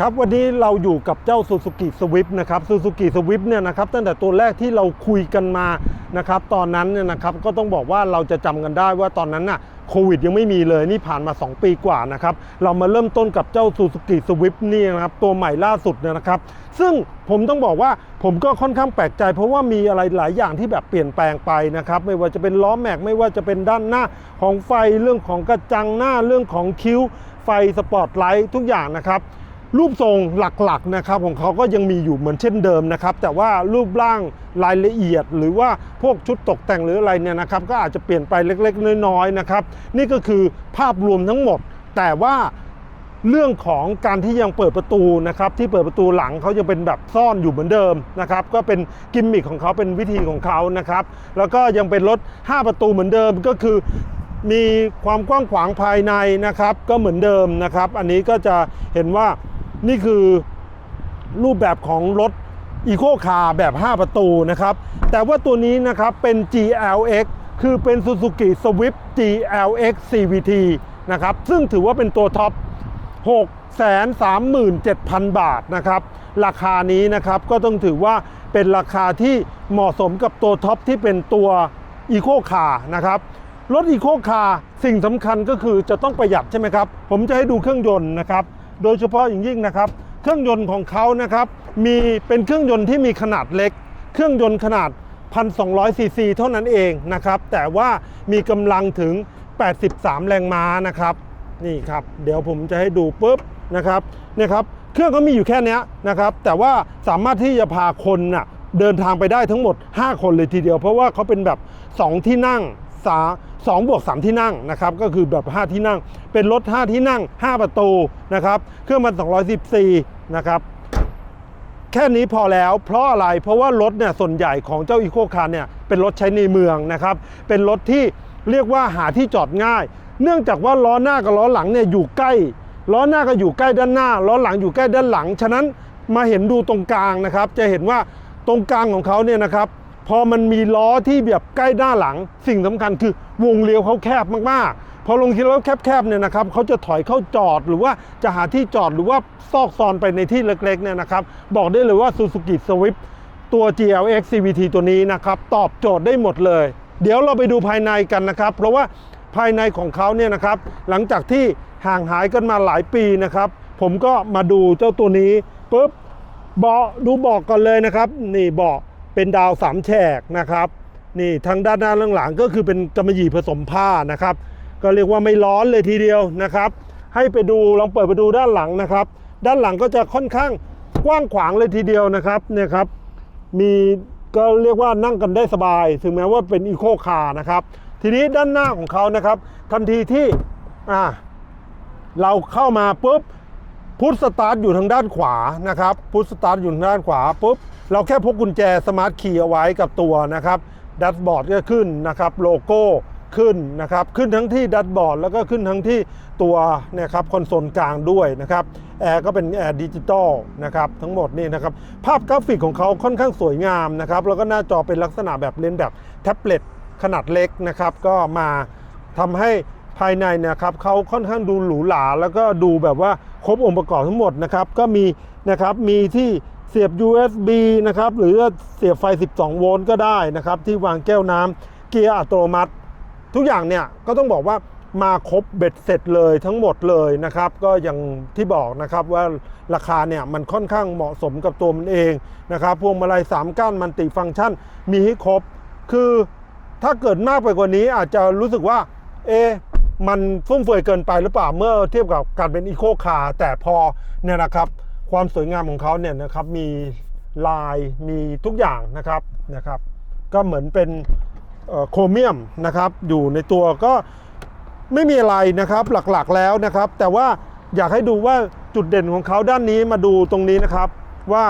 ครับวันนี้เราอยู่กับเจ้า Suzuki Swift นะครับ Suzuki Swift เนี่ยนะครับตั้งแต่ตัวแรกที่เราคุยกันมานะครับตอนนั้นเนี่ยนะครับก็ต้องบอกว่าเราจะจำกันได้ว่าตอนนั้นน่ะโควิดยังไม่มีเลยนี่ผ่านมา 2 ปีกว่านะครับเรามาเริ่มต้นกับเจ้า Suzuki Swift นี่นะครับตัวใหม่ล่าสุดเนี่ยนะครับ ซึ่งผมต้องบอกว่าผมก็ค่อนข้างแปลกใจ เพราะว่ามีอะไรหลายอย่างที่แบบเปลี่ยนแปลงไปนะครับไม่ว่าจะเป็นล้อแม็กไม่ว่าจะเป็นด้านหน้าของไฟเรื่องของกระจังหน้าเรื่องของคิ้วไฟสปอตไลท์ทุกอย่างนะครับ รูปทรงหลักๆนะครับของเขาก็ยังมีอยู่เหมือนเช่นเดิมนะครับ แต่ว่ารูปร่างรายละเอียด หรือว่าพวกชุดตกแต่งหรืออะไรเนี่ยนะครับ ก็อาจจะเปลี่ยนไปเล็กๆ น้อยๆนะครับ นี่ก็คือภาพรวมทั้งหมด แต่ว่าเรื่องของการที่ยังเปิดประตูนะครับ ที่เปิดประตูหลังเขายังเป็นแบบซ่อนอยู่เหมือนเดิมนะครับ ก็เป็นกิมมิคของเขาเป็นวิธีของเขานะครับ แล้วก็ยังเป็นรถ 5 ประตูเหมือนเดิมก็คือมีความกว้างขวางภายในนะครับ ก็เหมือนเดิมนะครับ อันนี้ก็จะเห็นว่า นี่คือรูปแบบของรถ Eco Car แบบ 5 ประตูนะครับ แต่ว่าตัวนี้นะครับเป็น GLX คือเป็น Suzuki Swift GLX CVT นะครับ ซึ่งถือว่าเป็นตัวท็อป 637,000 บาทนะครับ ราคานี้นะครับก็ต้องถือว่าเป็นราคาที่เหมาะสมกับตัวท็อปที่เป็นตัว Eco Car นะครับ รถ Eco Car สิ่งสำคัญก็คือจะต้องประหยัดใช่ไหมครับ ผมจะให้ดูเครื่องยนต์นะครับ โดยเฉพาะอย่างยิ่งนะครับ เครื่องยนต์ของเขานะครับมีเป็นเครื่องยนต์ที่มีขนาดเล็ก เครื่องยนต์ขนาด 1,200 ซีซีเท่านั้นเองนะครับ แต่ว่ามีกำลังถึง 83 แรงม้านะครับนี่ครับ เดี๋ยวผมจะให้ดูปุ๊บนะครับเนี่ยครับเครื่องเขามีอยู่แค่นี้นะครับ แต่ว่าสามารถที่จะพาคนน่ะเดินทางไปได้ทั้งหมด 5 คนเลยทีเดียว เพราะว่าเขาเป็นแบบ 2 ที่นั่ง สาสองบวก3ที่นั่งนะครับก็คือแบบ 5 ที่นั่ง เป็นรถ 5 ที่นั่ง 5 ประตูนะครับเครื่องมัน 214 นะครับแค่นี้พอแล้วเพราะอะไรเพราะว่ารถเนี่ยส่วนใหญ่ของเจ้าอีโคคาร์เนี่ยเป็นรถใช้ในเมืองนะครับเป็นรถที่เรียกว่าหาที่จอดง่าย เนื่องจากว่าล้อหน้ากับล้อหลังเนี่ยอยู่ใกล้ล้อหน้าก็อยู่ใกล้ด้านหน้าล้อหลังอยู่ใกล้ด้านหลัง ฉะนั้นมาเห็นดูตรงกลางนะครับ จะเห็นว่าตรงกลางของเขาเนี่ยนะครับ พอมันมีล้อที่แบบใกล้ด้าหลัง สิ่งสำคัญคือวงเลี้ยวเขาแคบมากๆ พอลงทีแล้วแคบๆเนี่ยนะครับเขาจะถอยเข้าจอดหรือว่าจะหาที่จอดหรือว่าซอกซอนไปในที่เล็กๆเนี่ยนะครับบอกได้เลยว่า Suzuki Swift ตัว GLX CVT ตัวนี้นะครับตอบโจทย์ได้หมดเลย เดี๋ยวเราไปดูภายในกันนะครับ เพราะว่าภายในของเขาเนี่ยนะครับหลังจากที่ห่างหายกันมาหลายปีนะครับผมก็มาดูเจ้าตัวนี้ปุ๊บเบาะดูเบาะก่อนเลยนะครับ นี่เบาะ เป็นดาวสามแฉกนะครับนี่ทางด้านหน้าเรื่องหลังก็คือเป็นกำมะหยี่ผสมผ้านะครับ ก็เรียกว่าไม่ร้อนเลยทีเดียวนะครับ ให้ไปดูลองเปิดไปดูด้านหลังนะครับ ด้านหลังก็จะค่อนข้างกว้างขวางเลยทีเดียวนะครับเนี่ยครับมีก็เรียกว่านั่งกันได้สบาย ถึงแม้ว่าเป็นอีโคคาร์นะครับ ทีนี้ด้านหน้าของเขานะครับ ทันทีที่อ่าเราเข้ามาปุ๊บ พุทสตาร์ทอยู่ทางด้านขวานะครับพุทสตาร์ทอยู่ทางด้านขวาปุ๊บเราแค่พกกุญแจสมาร์ทคีย์เอาไว้กับตัวนะครับดัชบอร์ดก็ขึ้นนะครับโลโก้ขึ้นนะครับขึ้นทั้งที่ดัชบอร์ดแล้วก็ขึ้นทั้งที่ตัวนะครับคอนโซลกลางด้วยนะครับแอร์ก็เป็นแอร์ดิจิตอลนะครับทั้งหมดนี่นะครับภาพกราฟิกของเขาค่อนข้างสวยงามนะครับแล้วก็หน้าจอเป็นลักษณะแบบเล่นแบบแท็บเล็ตขนาดเล็กนะครับก็มาทำให้ภายในนะครับเขาค่อนข้างดูหรูหราแล้วก็ดูแบบว่า ครบองค์ประกอบทั้งหมดนะครับก็มีนะครับมีที่เสียบ USB นะครับหรือเสียบไฟ 12 โวลต์ก็ได้นะครับที่วางแก้วน้ำเกียร์อัตโนมัติ ทุกอย่างเนี่ยก็ต้องบอกว่ามาครบเบ็ดเสร็จเลยทั้งหมดเลยนะครับ ก็อย่างที่บอกนะครับว่าราคาเนี่ยมันค่อนข้างเหมาะสมกับตัวมันเองนะครับพวงมาลัย3ก้านมันติฟังก์ชันมีให้ครบ คือถ้าเกิดมากไปกว่านี้อาจจะรู้สึกว่าเอ มันฟุ่มเฟือยเกินไปหรือเปล่าเมื่อเทียบกับการเป็นอีโคคาร์แต่พอเนี่ยนะครับความสวยงามของเขาเนี่ยนะครับมีลายมีทุกอย่างนะครับนะครับ ก็เหมือนเป็นโครเมียมนะครับ อยู่ในตัวก็ไม่มีอะไรนะครับหลักๆแล้วนะครับ แต่ว่าอยากให้ดูว่าจุดเด่นของเขาด้านนี้มาดูตรงนี้นะครับว่า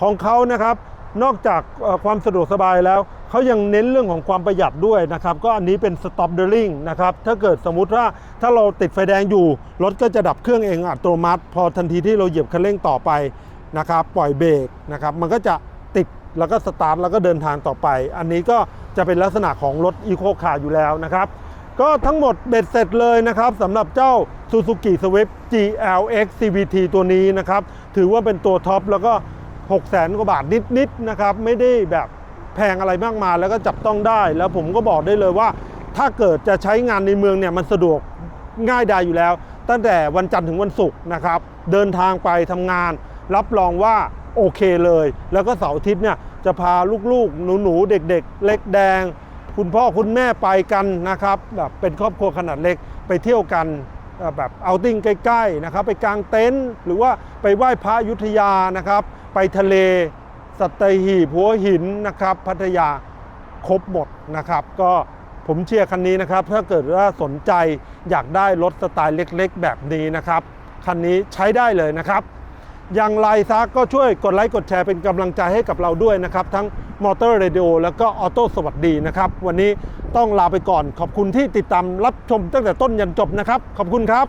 ของเขานะครับ นอกจากความสะดวกสบายแล้ว เขายังเน้นเรื่องของความประหยัดด้วยนะครับ ก็อันนี้เป็น stop d e r i n g นะครับ ถ้าเกิดสมมุติว่าถ้าเราติดไฟแดงอยู่ รถก็จะดับเครื่องเองอัตโนมัติ พอทันทีที่เราเหยียบคันเร่งต่อไปนะครับ ปล่อยเบรกนะครับ มันก็จะติดแล้วก็สตาร์ทแล้วก็เดินทางต่อไป อันนี้ก็จะเป็นลักษณะของรถ Eco Car อยู่แล้วนะครับ ก็ทั้งหมดเบ็ดเสร็จเลยนะครับสำหรับเจ้า Suzuki Swift GLX CVT ตัวนี้นะครับ ถือว่าเป็นตัวท็อปแล้วก็ 6 0แสนกว่าบาทนิดๆนะครับไม่ได้แบบแพงอะไรมากมายแล้วก็จับต้องได้ แล้วผมก็บอกได้เลยว่า ถ้าเกิดจะใช้งานในเมืองเนี่ยมันสะดวกง่ายดายอยู่แล้ว ตั้งแต่วันจันทร์ถึงวันศุกร์นะครับเดินทางไปทำงาน รับรองว่าโอเคเลย แล้วก็เสาร์อาทิตย์เนี่ยจะพาลูกๆ หนูๆ เด็ก ๆ เล็กแดง คุณพ่อคุณแม่ไปกันนะครับแบบเป็นครอบครัวขนาดเล็กไปเที่ยวกันแบบเอาติ้งใกล้ๆนะครับไปกางเต็นท์หรือว่าไปไหว้พระยุทธยานะครับ ไปทะเลสัตหีบหัวหินนะครับพัทยาครบหมดนะครับ ก็ผมเชียร์คันนี้นะครับ ถ้าเกิดว่าสนใจอยากได้รถสไตล์เล็กๆ แบบนี้นะครับ คันนี้ใช้ได้เลยนะครับ อย่างไรซะก็ช่วยกดไลค์กดแชร์เป็นกำลังใจให้กับเราด้วยนะครับ ทั้งมอเตอร์เรดิโอแล้วก็ออโต้สวัสดีนะครับ วันนี้ต้องลาไปก่อนขอบคุณที่ติดตามรับชมตั้งแต่ต้นยันจบนะครับ ขอบคุณครับ